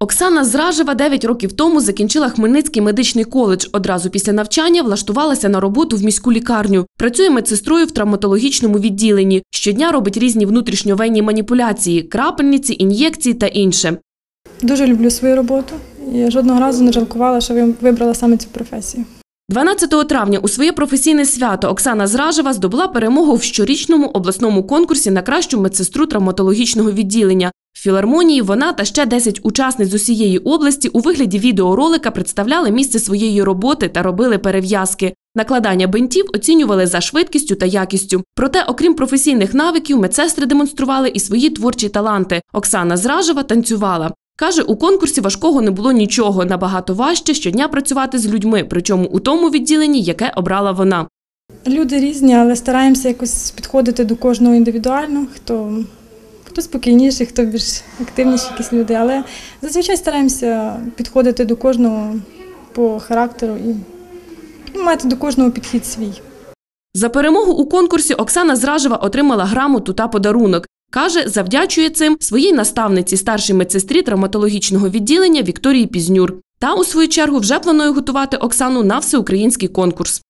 Оксана Зражева 9 років тому закінчила Хмельницький медичний коледж. Одразу після навчання влаштувалася на роботу в міську лікарню. Працює медсестрою в травматологічному відділенні. Щодня робить різні внутрішньовенні маніпуляції, крапельниці, ін'єкції та інше. Дуже люблю свою роботу і жодного разу не жалкувала, що вибрала саме цю професію. 12 травня у своє професійне свято Оксана Зражева здобула перемогу в щорічному обласному конкурсі на кращу медсестру травматологічного відділення. Філармонії вона та ще 10 учасниць з усієї області у вигляді відеоролика представляли місце своєї роботи та робили перев'язки. Накладання бинтів оцінювали за швидкістю та якістю. Проте, окрім професійних навиків, медсестри демонстрували і свої творчі таланти. Оксана Зражева танцювала. Каже, у конкурсі важкого не було нічого. Набагато важче щодня працювати з людьми, причому у тому відділенні, яке обрала вона. Люди різні, але стараємося якось підходити до кожного індивідуально. Хто, хто спокійніший, хто більш активніші якісь люди. Але зазвичай стараємося підходити до кожного по характеру і мати до кожного підхід свій. За перемогу у конкурсі Оксана Зражева отримала грамоту та подарунок. Каже, завдячує цим своїй наставниці, старшій медсестрі травматологічного відділення Вікторії Пізнюр. Та, у свою чергу, вже планує готувати Оксану на всеукраїнський конкурс.